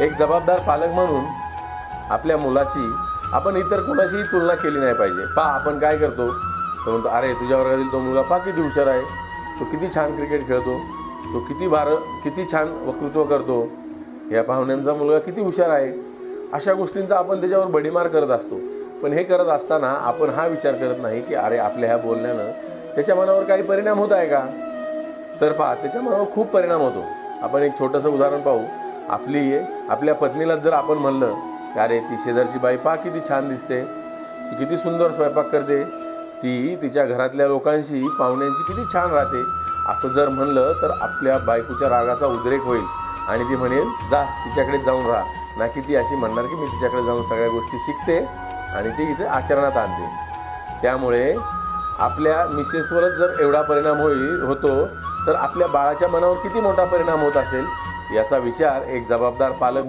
एक जबाबदार पालक म्हणून आपल्या मुलाची आपण इतर कोणाशीही तुलना केली नाही पाहिजे. पा आपण काय करतो? तर म्हणतो अरे तुझ्या वर्गातील तो मुलगा पा किती हुशार आहे. तो किती छान क्रिकेट खेळतो. तो किती भार किती छान वक्तृत्व करतो. या पाहुण्यांचा मुलगा किती हुशार आहे. अशा गोष्टींचा आपण त्याच्यावर बडीमार करत असतो. पण हे करत असताना आपण हा विचार करत नाही की अरे आपल्या ह्या बोलण्यानं त्याच्या मनावर काही परिणाम होत आहे का? तर पहा त्याच्या मनावर खूप परिणाम होतो. आपण एक छोटंसं उदाहरण पाहू. आपली आपल्या पत्नीला जर आपण म्हणलं की अरे ती शेजारची बाई पहा किती छान दिसते ती किती सुंदर स्वयंपाक करते ती तिच्या घरातल्या लोकांशी पाहुण्यांशी किती छान राहते असं जर म्हणलं तर आपल्या बायकोच्या रागाचा उद्रेक होईल. आणि ती म्हणेल जा तिच्याकडे जाऊन राहा. ना की ती अशी म्हणणार की मी तिच्याकडे जाऊन सगळ्या गोष्टी शिकते आणि ती इथे आचरणात आणते. त्यामुळे आपल्या मिसेसवरच जर एवढा परिणाम होईल होतो तर आपल्या बाळाच्या मनावर किती मोठा परिणाम होत असेल? याचा विचार एक जबाबदार पालक